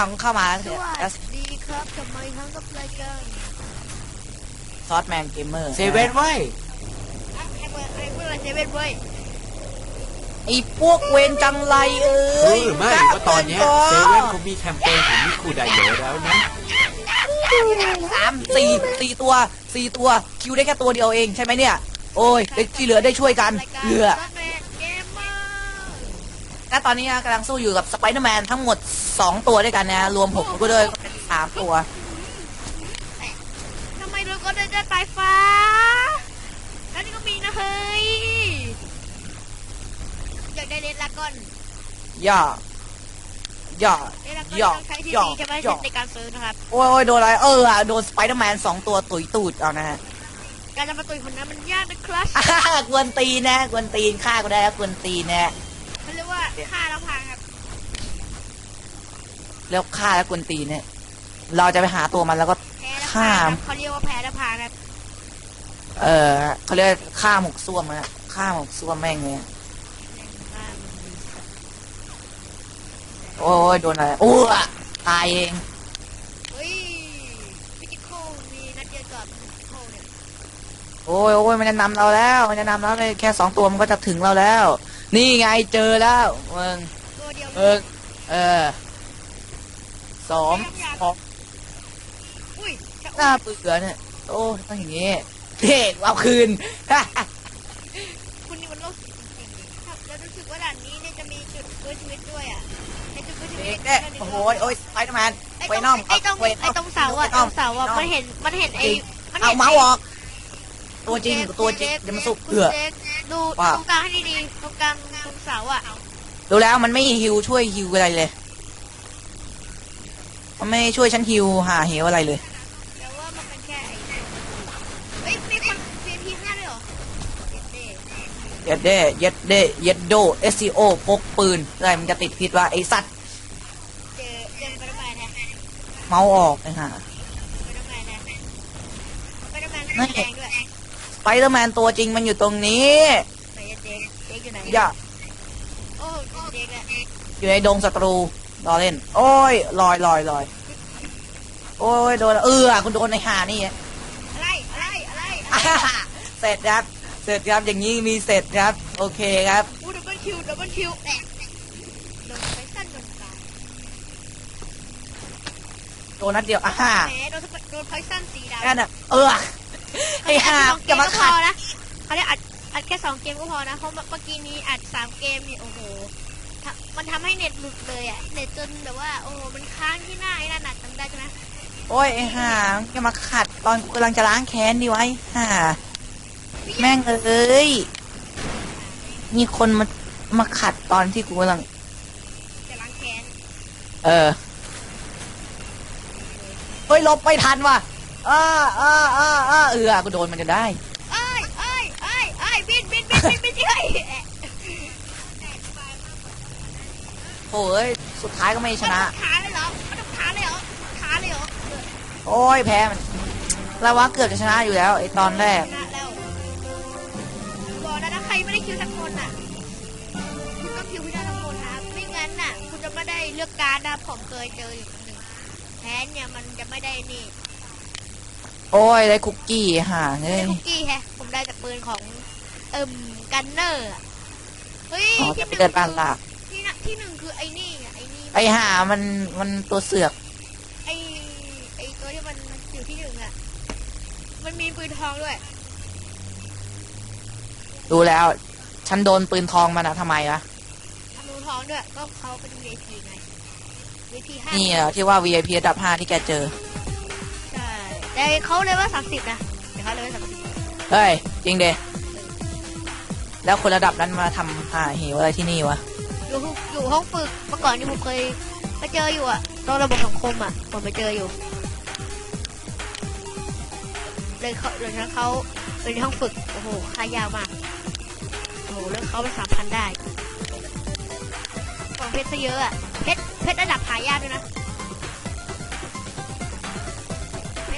าวเข้ามาสวัสดีครับทำไมทั้งกับรายการซอสแมนเกมเมอร์เซเว่นไว้ยอะไอ้เบอร์ไอ้เบอร์เซเว่นเว้ยไอ้พวกเวนจังไรเอ้รู้ยหรือไม่ว่าตอนเนี้ยเซเว่นเขามีแคมเปญของมิคูไดโยแล้วนะ สามสี่สี่ตัวสี่ตัวคิวได้แค่ตัวเดียวเองใช่ไหมเนี่ย โอ้ยได้ที่เหลือได้ช่วยกันรายการเหลือ และตอนนี้กำลังสู้อยู่กับสไปเดอร์แมนทั้งหมด2ตัวด้วยกันนะ รวมผมก็ด้วยก็เป็นสามตัวทำไมเราก็ได้ได้ปลายฟ้า แล้วนี่ก็มีนะเฮ้ย อยากได้เลนลากอนย่าย่าเลนลากอนย่อต้องใช้ที่ย่อดีใช่ไหมย่อในการซื้อนะครับโอ้ยโอ้ยโดนอะไร เออโดนสไปเดอร์แมนสองตัวตุยตูดเอานะฮะการจะมาตุยคนนั้นมันยากนะครับอ่ากวนตีนนะกวนตีนฆ่าก็ได้แล้วกวนตีนนะ เขาเรียกว่าฆ่าแล้วพังครับแล้วฆ่าแล้วกวนตีนเนี่ย เราจะไปหาตัวมันแล้วก็แพ้แล้วฆ่า พังครับเขาเรียกว่าแพ้แล้วพังครับเออเขาเรียกฆ่าหมกซ่วมนะฆ่าหมกซ่วมแม่งเลยโอ้ยโดนอะไรโอ้ยตายเองเฮ้ยพิจิโคมีนัดเดียวกับพิจิโคเนี่ยโอ้ยโอ้ยมันจะนำเราแล้ว มันจะนำเราเลยแค่สองตัวมันก็จะถึงเราแล้ว นี่ไงเจอแล้วมึงตัวเดียวเออเออสองสองอุ้ยจะหน้าเปื่อเนี่ยโอ้ต้องอย่างงี้เด็กเอาคืน คุณนี่มันโลกจิตจริงๆครับแล้วรู้สึกว่าด่านนี้เนี่ยจะมีจุดฟื้นชีวิตด้วยอะไอ้จุดฟื้นชีวิเด็ตกเนี่ยโอ้โหโอ้ยไปทำไมไอ้ไปตรงน้อมไอ้ตรงไปไอ้ตรงเสาอะไปตน้รอมงเสาอะไปน้อมมันเห็นมันเห็นไอ้มันเอาห็นเมาส์ไออก ตัวจริงกับตัวจริงคุณจะมาสู้คุณเผื่อเจ๊ ดูว่า ตรงกลางให้ดีๆตรงกลางตรงเสาอะดูแล้วมันไม่ฮิวช่วยฮิวอะไรเลย มันไม่ช่วยฉันฮิวหาเหวอะไรเลย แต่ว่ามันเป็นแค่ไอ้เฮ้ยมีคนเพียพีหน้าด้วยเหรอเด็ดเด้เย็ดเด้เย็ดเด้เย็ดโดเอสซีโอพกปืนอะไรมันจะติดพิษว่าไอสัตว์เจอเจอไปทำไมนะเมาส์ออกนะฮะไปทำไมนะไปทำไมไม่แดงด้วยส ไปเดอร์แมนตัวจริงมันอยู่ตรงนี้ ไหนเจ๊เจ๊อยู่ไหนอย่าโอ้เจ๊แหละอยู่ในดงศัตรูรอเล่น โอ้ยลอยลอยลอยโอ้ยโดนเออคุณโดนในหานี่ อะไรอะไรอะไรอ่าเสร็จครับ เสร็จครับ อย่างนี้มีเสร็จครับ โอเคครับ อู้ดับเบิลคิวดับเบิลคิวแตกโดนไปสั้นโดนตายโดนนัดเดียวอ่าแหมโดนโดนไพสั้นสีดำนั่นน่ะ เออ ไอ้ห่าสองเกจะมมาก็พขัดอนะเขาเรียกอัดอัดแค่สองเกมก็พอนะเพราะเมื่อกี้นี้อัดสามเกมนี่โอ้โหทำมันทำให้เน็ตหลุดเลยอะเน็ตจนแบบว่าโอ้โหมันค้างที่หน้าไอ้นั่นน่ะจำได้ใช่ไหมโอ้ยไอ้ห่าจะมาขัดตอนกำลังจะล้างแค้นดีไว้ห่าแม่งเอ้ยมีคนมามาขัดตอนที่กูกำลังจะล้างแค้นเออเฮ้ยหลบไม่ทันว่ะ อ้าอ้าอ้าอ้าเออกูโดนมันจะได้เอ้ยเอ้ยเอ้ยเอ้ยบินบินบินบินบินเฮ้ยโอ้ยสุดท้ายก็ไม่ชนะขาเลยเหรอขาเลยเหรอขาเลยเหรอโอ้ยแพ้มันแล้วว่าเกือบจะชนะอยู่แล้วไอตอนแรกชนะแล้วบอกนะถ้าใครไม่ได้คิวสักคนอะคุณต้องคิวพี่ได้ทั้งคนนะไม่งั้นน่ะ คุณจะไม่ได้เลือกการดนะผมเคยเจออยู่หนึ่งแพ้เนี่ยมันจะไม่ได้นี่ โอ้ยได้คุกกี้ห่าเฮ้ย คุกกี้แฮะผมได้จากปืนของเอิ่มกันเนอร์อะเฮ้ยอ๋อที่จะหไปนึ่งเดินบ้านลากที่น่ะที่หนึ่งคือไอ้นี่อะไอ้นี่ไอ้ห่ามันมันตัวเสือกไอ้ไอ้ตัวที่มันอยู่ที่หนึ่งอะมันมีปืนทองด้วย ดูแล้ว ฉันโดนปืนทองมันอะทำไมวะ ทำมือทองด้วยก็เขาเป็น VIP ไง VIP ห้านี่เหรอที่ว่า VIP ระดับ5ที่แกเจอใช่ แต่เขาเลยว่าสามสิบนะเดี๋ยวเขาเลยว่าสามสิบเฮ้ย จริงเดแล้วคนระดับนั้นมาทำหาเหวอะไรที่นี่วะ อยู่อยู่ห้องฝึกเมื่อก่อนนี่ผมเคยไปเจออยู่อะตรงระบบสังคมอะผมไปเจออยู่ เลยเขาเลยทั้งเขาเป็นห้องฝึก โอ้โหค่ายาวมาก โอ้โหเรื่องเขาเป็นสามพันได้ของเพชรซะเยอะอะเพชรเพชรระดับหายากด้วยนะ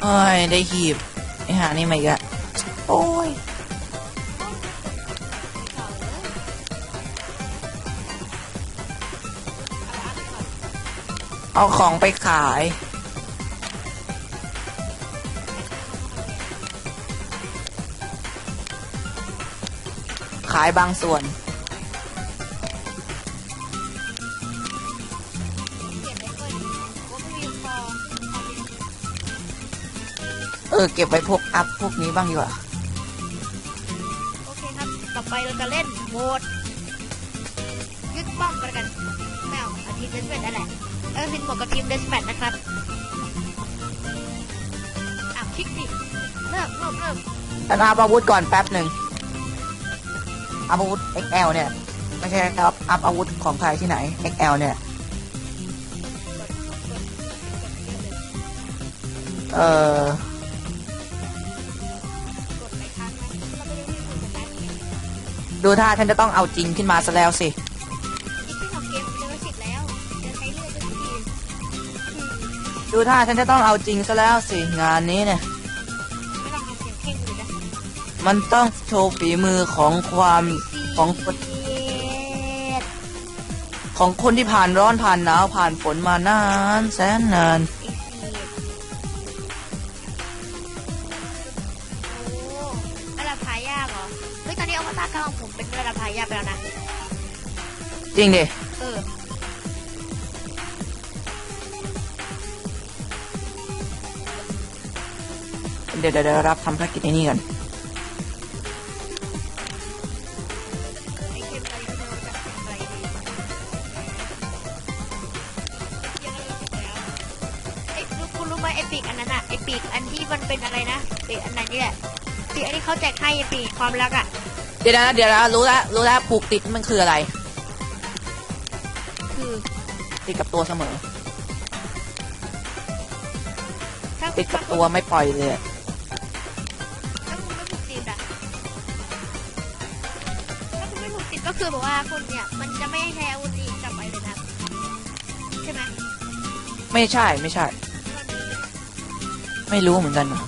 เอ้ย ได้หีบไอ้หานี่มาอีกอะโอ้ยเอาของไปขาย ขายบางส่วน ออเก็บไว้พวกอัพพวกนี้บ้างดีกว่า โอเคครับ ต่อไปเราจะเล่นโหมดยึดป้อมกันกันไม่เอาอาทีมเดสแมทนั่นแหละเออทีมบอกกับทีมเดสแมทนะครับอะคลิกดิเริ่มเริ่มเริ่มฉันอัพอาวุธก่อนแป๊บหนึ่งอัพอาวุธ XL เนี่ย ไม่ใช่อัพอัพอาวุธของใครที่ไหน XL เนี่ย เออ ดูท่าฉันจะต้องเอาจริงขึ้นมาซะแล้วสิอีกที่ของเกมเจอสิบแล้วจะใช้เลือดด้วยทีมดูท่าฉันจะต้องเอาจริงซะแล้วสิ งานนี้เนี่ย ไม่ต้องทำเสียงเข่งเลยนะมันต้องโชว์ฝีมือของความของคนเจ็ดของคนที่ผ่านร้อนผ่านหนาวผ่านฝนมานานแสนนาน อีกสี่โอ้ระดับหายากเหรอเฮ้ยตอนนี้อวตารเก้าของผมเป็นระดับหายากไปแล้วนะ จริงดิ เออ เดี๋ยวเดี๋ยวเดี๋ยวรับทำภารกิจไอ้นี่กัน ที่เขาแจกให้ไอ้ปีกความรักอะเดี๋ยวนะเดี๋ยวนะรู้แล้วรู้แล้วผูกติดมันคืออะไร คือ ติดกับตัวเสมอ ถ้าติดกับตัวไม่ปล่อยเลย ถ้าคุณไม่ถูกติดอะถ้าคุณไม่ถูกติดก็คือแบบว่าคุณเนี่ย มันจะไม่ให้ใช้อาวุธนี้กลับไปเลยนะใช่ไหมไม่ใช่ไม่ใช่ ไม่รู้เหมือนกันนะ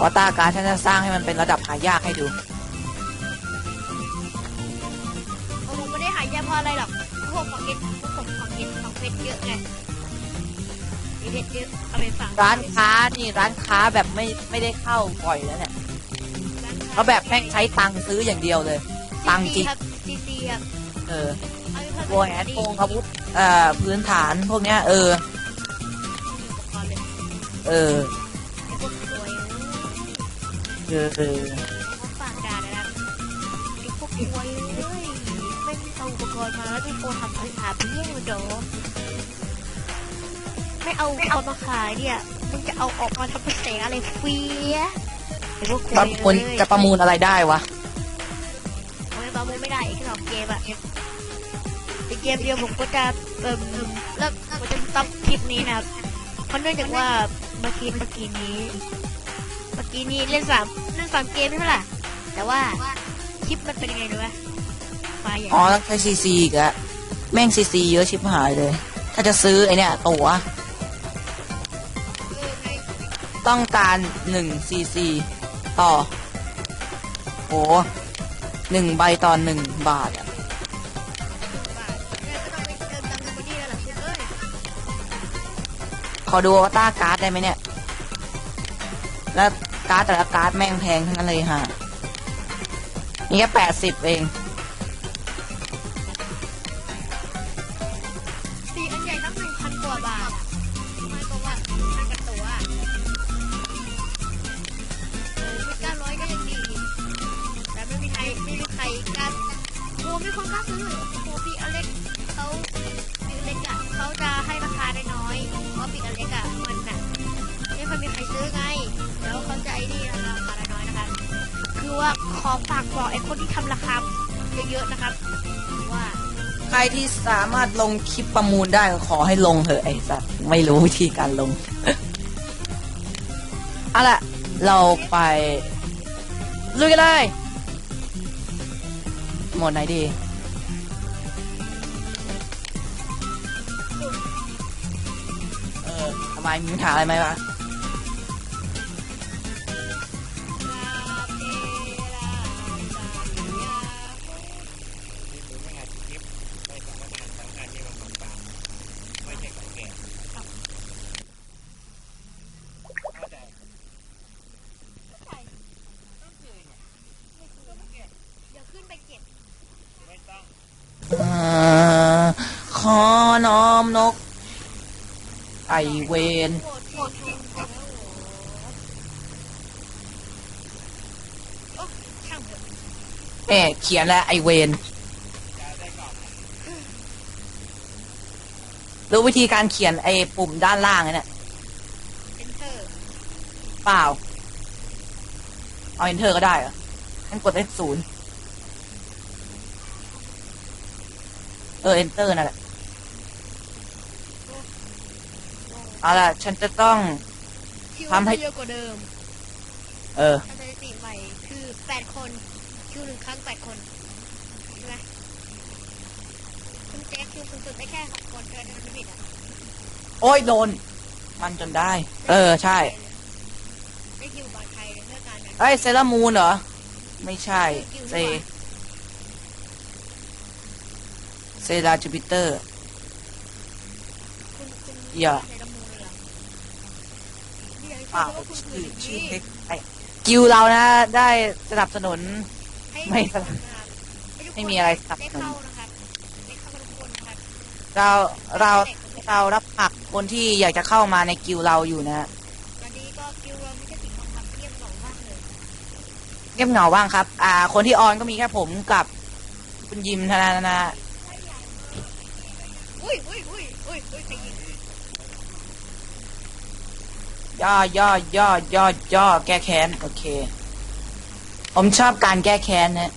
เพราะตาการฉันจะสร้างให้มันเป็นระดับหายากให้ดูผมไม่ได้หายากเพราะอะไรหรอกเพราะผมของเก็ตผมของเก็ตของเพชรเยอะไงมีเพชรเยอะเอาไปฝังร้านค้านี่ร้านค้าแบบไม่ไม่ได้เข้าบ่อยแล้วเนี่ยเขาแบบแม่งใช้ตังค์ซื้ออย่างเดียวเลย ตังค์จริงครับซีซีครับเออเอาไปเพิ่มโวแอนโปงอาวุธเอ่อพื้นฐานพวกเนี้ยเออก่อนเลยเออไอ้พวกตัว เอ้ยเออเออพวกฝากด่านะครับไอ้พวกตัวเอ้ยไม่มีเอาอุปกรณ์มาแล้วมีโฟนทำให้อาเบี้ยมาโดไม่เอาอุปกรณ์มาขายเนี่ยมึงจะเอาออกมาทำเป็นแสงอะไรเฟียไอ้พวกประมูลจะประมูลอะไรได้วะโอ้ยประมูลไม่ได้ไอ้แค่สองเกมอะไอ้เกมเดียวผมก็จะเอิ่มเลิกผมจะต็อปคลิปนี้นะครับเพราะเนื่องจากว่าเมื่อกี้เมื่อกี้นี้เมื่อ กี้นี้เล่นสามเล่นสามเกมใช่ไหมล่ะ แต่ว่าคลิปมันเป็นยังไงรู้ไหมไฟล์ใหญ่อ๋อต้องใช้ซีซีอีกอะแม่งซีซีเยอะชิบหายเลย ถ้าจะซื้อไอเนี่ยตั๋วต้องการหนึ่งซีซีต่อโอ้หนึ่งใบต่อหนึ่งบาทอะบาทเนี่ยก็ต้องไปเติมตังค์กับนี่แล้วล่ะคุณเอ้ยขอดูอวตารการ์ดได้ไหมเนี่ย แล้ว การ์ดแต่ละการ์ดแม่งแพงทั้งนั้นเลยฮะนี่แค่แปดสิบเองสี่อันใหญ่ตั้งหนึ่งพันกว่าบาทมายควว่าพันกับตัวเออไม่เก้าร้อยก็ยังดีแต่ไม่มีใครไม่มีใครกล้าโอ้มีคนกล้าซื้อเล็ก อฝากบอกไอ้คนที่ทำราคาเยอะๆนะครับ ว่าใครที่สามารถลงคลิปประมูลได้ขอให้ลงเถอะไอ้สัสไม่รู้วิธีการลง เอาล่ะ เราไปลุยกันเลยหมดไหนดี เออทำไมมีปัญหาอะไรไหมวะ เวนโหดโหดโหดโหดโอ้ช่างเถอะเอ๊ะเขียนแล้วไอเวนรู้วิธีการเขียนไอปุ่มด้านล่างเนี่ยเปล่า เอา enter ก็ได้เหรองั้นกดเลขศูนย์เออ enter นั่นแหละ เอาล่ะ ฉันจะต้อง คิวทำให้ เยอะกว่าเดิมเออ ทำสถิติใหม่คือแปดคนคิวหนึ่งครั้งแปดคนใช่ไหมคุณแจ็คคิวสูงสุดได้แค่หกคนเกินทำไม่ผิดอะโอ้ยโดน มันจนได้ เออ ใช่ได้คิวบาดไทยในเรื่องการนั้น เอ้ยเซรามูนเหรอ ไม่ใช่ เซ เซราจูปิเตอร์ คุณคุณอย่าในละมูลเลยเหรอนี่ไงเป่าชื่อชื่อเล็กไอ้กิวเรานะได้สนับสนุน ไม่สนับไม่มีอะไรสนับสนุนเราเราเรารับผักคนที่อยากจะเข้ามาในกิวเราอยู่นะเงียบเหงาบ้างครับ อ่า คนที่ออนก็มีแค่ผมกับคุณยิมธนานะอุ้ยอุ้ย ย่อย่อย่อย่อย่อแก้แค้นโอเค ผมชอบการแก้แค้นนะ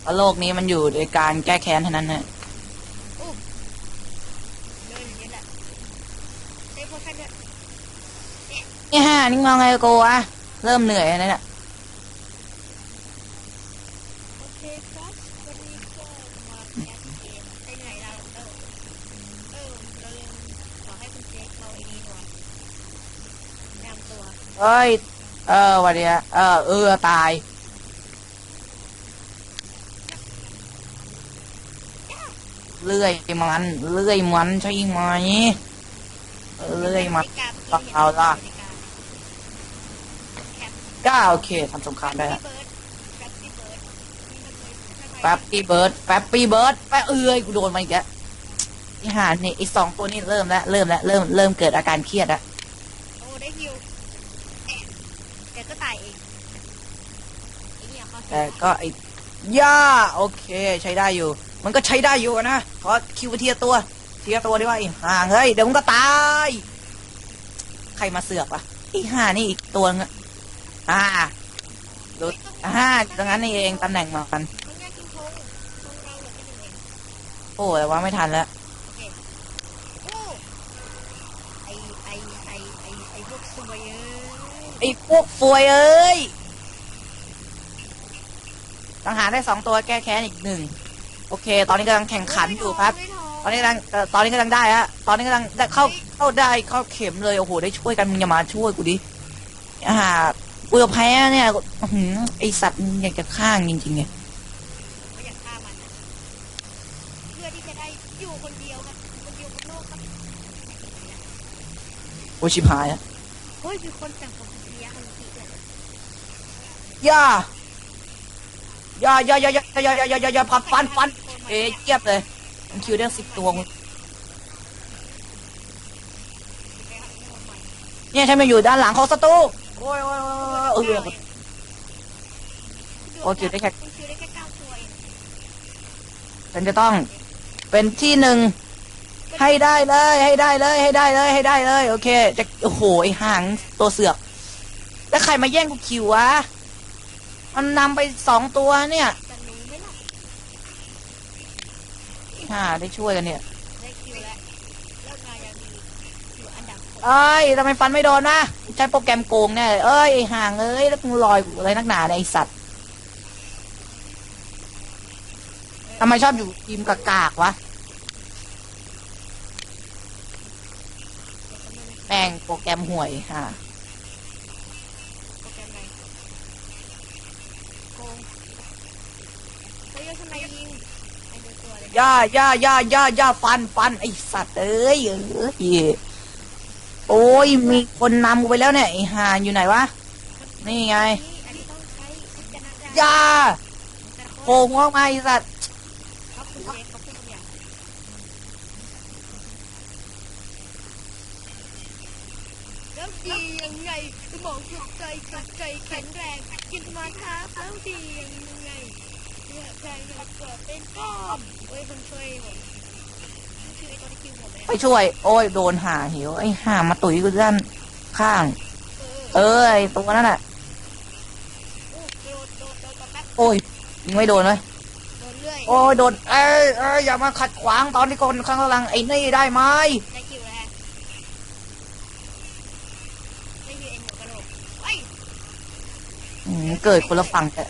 เพราะโลกนี้มันอยู่ด้วยการแก้แค้นเท่านั้นนะอู้เดินอย่างนี้แหละใช้พวกแค่เดินนี่ฮะนี่มองไงโกวะเริ่มเหนื่อยแล้วเนี่ย โอเคครับวันนี้ก็มาแคสเกมได้ไหนเราเออเออเราลืมบอกให้คุณเจคเราไอ้นี่หน่อยแนะนำตัว เอ้ย เออวันเนี้ยเออเออตาย เลื่อยมัน เลื่อยมันใช่ไหมเออเลื่อยมันเอาล่ะก็โอเคทำสงครามได้ละแฟปปี้เบิร์ดแฟปปี้เบิร์ดแฟเอ้ยกูโดนมาอีกแล้วไอ้ห่านี่ไอ้สองตัวนี้เริ่มแล้วเริ่มแล้วเริ่มเริ่มเกิดอาการเครียดแล้ว โอ้ได้ฮิวแอะเดี๋ยวก็ตายเองไอ้เนี่ยเขา แต่ก็ไอ้ย่าโอเคใช้ได้อยู่ มันก็ใช้ได้อยู่นะขอคิวไปเทียตัวเทียตัวดีว่าไอ้ห่างเฮ้ยเดี๋ยวมึงก็ตาย ใครมาเสือกวะไอ้ห่านี่อีกตัวนึงอะอ่าดูอ่าตรงนั้นนี่เองตำแหน่งมันมันโอ้แต่ว่าไม่ทันแล้วโอเคโอ้ไอไอไอไอไอพวกซวยเอ้ยไอ้พวกฟวยเอ้ย สังหารได้สองตัวแก้แค้นอีกหนึ่งโอเค ตอนนี้กำลังแข่งขันอยู่ครับไม่ท้ตอนนี้กำลังเอ่อตอนนี้กำลังได้ฮะตอนนี้กำลังได้เข้าเข้าได้เข้าเข็มเลยโอ้โหได้ช่วยกันมึงอย่ามาช่วยกูดิอ่ากูจะแพ้เนี่ยอื้อหือไอสัตว์มึงอยากจะข้างจริงๆเนี่ยไม่อยากฆ่ามันนะเพื่อที่จะได้อยู่คนเดียวครับคนเดียวบนโลกครับโอชิพายอะเฮ้ยมีคนแต่งผมเสียฮันติเลยย่า ย่าย่าย่าย่าย่าย่าย่าย่าย่าพันฟันฟันเอ๊ะเยียบเลยมันคิวได้สิบตัวเนี่ยฉันมาอยู่ด้านหลังของศัตรูโอ้ยโอ้ยโอ้ยโอ้ยเออโอ้คิวได้แค่คุณคิวได้แค่เก้าตัวเองฉันจะต้องเป็นที่หนึ่งให้ได้เลย ให้ได้เลย ให้ได้เลย ให้ได้เลย โอเคจะโอ้โหไอห่างตัวเสือก แล้วใครมาแย่งกูคิววะ มันนำไปสองตัวเนี่ยฮ่าได้ช่วยกันเนี่ยเอ้ยทำไมฟันไม่โดนนะใช้โปรแกรมโกงเนี่ยเอ้ยห่างเอ้ยแล้วมึงลอยอะไรนักหนาเนี่ยไอสัตว์ทำไมชอบอยู่ทีมกากๆวะแม่งโปรแกรมห่วยฮ่า ย่าย่าย่าย่าย่าฟันฟันไอสัตว์เอ้ยเอ้ยโอ้ยมีคนนำไปแล้วเนี่ยไอห่าอยู่ไหนวะ นี่ไงย่าโผล่ออกมาไอสัตว์แล้วดียังไงสมองสุดใจสุดใจแข็งแรงกินมาท้าบแล้วดียัง ไงเลือดแรงอยากเกิดเป็นก้อนเฮ้ยคนช่วยผมช่วยไอ้ตัวที่คิวผมเลยไปช่วย โอ้ยโดนหาหิวไอ้ห่ามาตุ๋ยกูด้านข้าง เออเออไอ้ตัวนั่นน่ะ โอ้โดนโดนโดนแป๊บโอ้ยยิงไม่โดนเลยโดนเรื่อยโอ้ยโดนเอ้ยเอ้ยอย่ามาขัดขวางตอนที่คนข้างหลังไอ้นี่ได้ไหมได้คิวแล้วได้คิวเอ็นหัวกระโหลกไอ้ยอืมเกิดคนละฝั่งแต่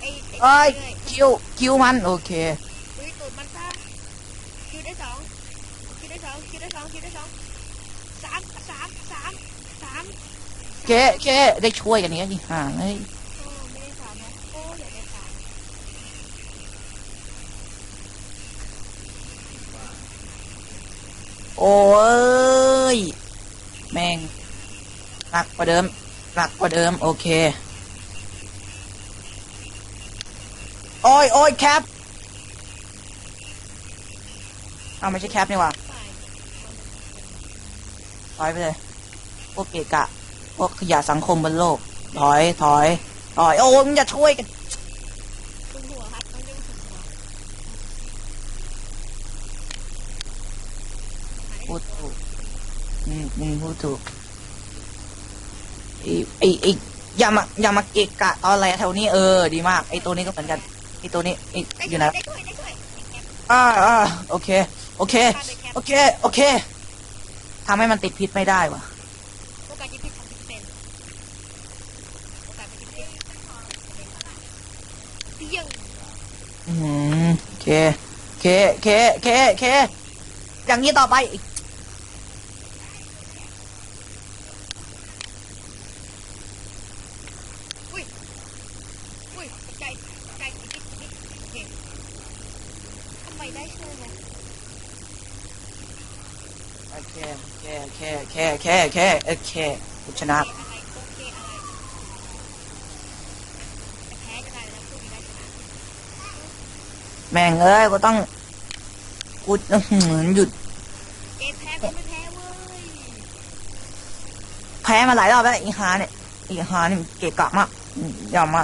ไอ้ไอ้เอ้ยเรื่อย คิวคิวมันโอเคอุ้ยตูดมันซะคิวได้สองคิวได้สองคิวได้สองคิวได้สองสามสามสามสามเคเคได้ช่วยกันเนี้ยที่ห่างเฮ้ยโอ้ไม่ได้สามนะโอ้อยากได้สามโอ้ยแม่งหนักกว่าเดิมหนักกว่าเดิม โอเค อ้ยโอ้ยแคปเอาไม่ใช่แคปนี่หว่าถอยไปเลยพวกเกะกะพวกขยะสังคมบนโลก ถอยถอยถอยโอ้ยมึงอย่าช่วยกันหัวครับองเรียกว่าคุณหัวหาได้พูดถูกอืมมึงพูดถูกไอ้ไอ้ไอ้อย่ามาอย่ามาเกะกะตอนแรแถวนี้เออดีมาก ไอ้ตัวนี้ก็เหมือนกัน อ้ตัวนี้ไอ้ได้อช่ยู่วยนะได้ช่วยได้ช่วยแคปอ่าอ่าโอเค โอเคฆ่าโดยแคปโอเค โอเคทำให้มันติดพิษไม่ได้วะโอกาสจะพิษทำพิษเป็นโอกาสจะพิษเป็นเปี้ยงอืมโอเคโอเคโอเคโอเคโอเค อย่างนี้ต่อไป อุ้ยใจใจพิษพิษโอเคทำไมได้ช่วยนะ โอเค โอเค โอเค โอเคโอเคโอเคโอเคกูชนะอะไรโอเคอะไรจะแพ้จะได้แล้วพูดไม่ได้ชนะแม่งเอ้ยกูต้องกูอื้อหือนหยุดแพ้มาหลายรอบแล้วอีหาเนี่ยอีหาเนี่มันเกะกะมากอืมอย่ามา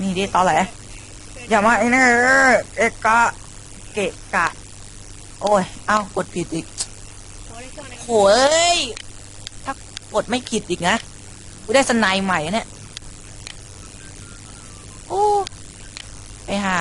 นี่ดิตอแหลอย่ามาไอ้นี่เอเกะกะเกะกะ โอ้ยเอ้ากดผิดอีกโหได้ย กดไม่ผิดอีกนะ กูได้สไนด์ใหม่เนี่ย โอ้ ไปหา